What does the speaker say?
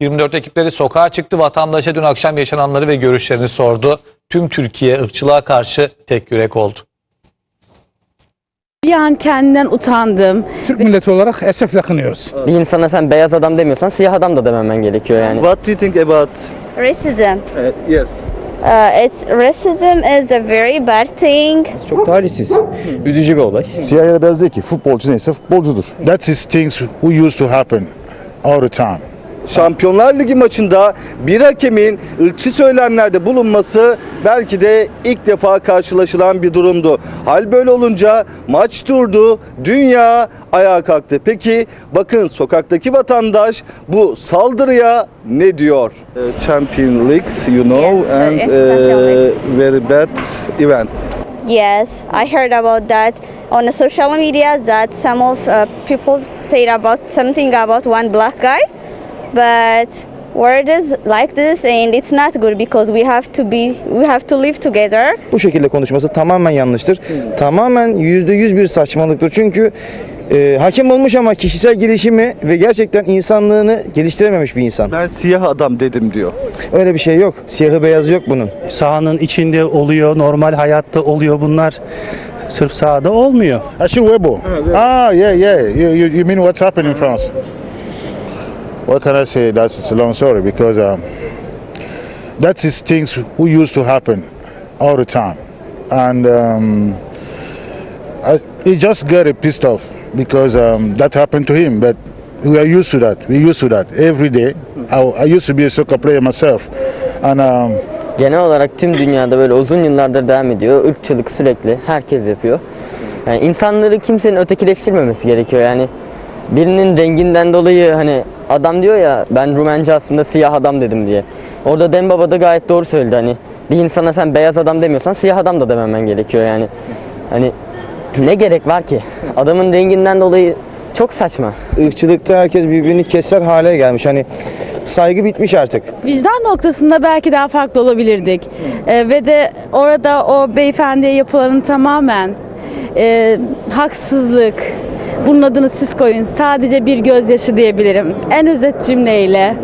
24 ekipleri sokağa çıktı. Vatandaşa dün akşam yaşananları ve görüşlerini sordu. Tüm Türkiye ırkçılığa karşı tek yürek oldu. Bir an kendimden utandım. Türk milleti olarak esefle kınıyoruz. Bir insana sen beyaz adam demiyorsan siyah adam da dememen gerekiyor yani. What do you think about Racism. uh, yes Uh, it's racism is a very bad thing. Çok talihsiz. Üzücü bir olay. Siyah ya da beyaz değil ki. Futbolcu neyse futbolcudur. That is things who used to happen all the time. Şampiyonlar Ligi maçında bir hakemin ırkçı söylemlerde bulunması belki de ilk defa karşılaşılan bir durumdu. Hal böyle olunca maç durdu, dünya ayağa kalktı. Peki bakın sokaktaki vatandaş bu saldırıya ne diyor? Champion Leagues, you know, Yes, and League. very bad event. Yes, I heard about that on the social media that some of uh, people said about something about one black guy, but word is like this and it's not good because we have to be we have to live together. Bu şekilde konuşması tamamen yanlıştır. Tamamen yüzde yüz bir saçmalıktır. Çünkü e, hakem olmuş ama kişisel gelişimi ve gerçekten insanlığını geliştirememiş bir insan. Ben siyah adam dedim diyor. Öyle bir şey yok. Siyahı beyazı yok bunun. sahanın içinde oluyor, normal hayatta oluyor bunlar. Sırf sahada olmuyor. Achille Webo. Ah, yeah, yeah. You, you, you mean what's happened in France? What can I say? That's a long story because um, that is things who used to happen all the time, and um, I, he just got pissed off because um, that happened to him. But we are used to that. We're used to that every day. I, I used to be a soccer player myself, and um, Genel olarak tüm dünyada böyle uzun yıllardır devam ediyor. Irkçılık sürekli herkes yapıyor. Yani insanları kimsenin ötekileştirmemesi gerekiyor yani. Birinin renginden dolayı hani adam diyor ya ben Rumence aslında siyah adam dedim diye. Orada Dembaba da gayet doğru söyledi hani. Bir insana sen beyaz adam demiyorsan siyah adam da dememen gerekiyor yani. Hani ne gerek var ki? Adamın renginden dolayı çok saçma. Irkçılıkta herkes birbirini keser hale gelmiş. Hani saygı bitmiş artık. Vicdan noktasında belki daha farklı olabilirdik. Ee, ve de orada o beyefendiye yapılanın tamamen e, haksızlık. Bunun adını siz koyun. Sadece bir gözyaşı diyebilirim. En özet cümleyle.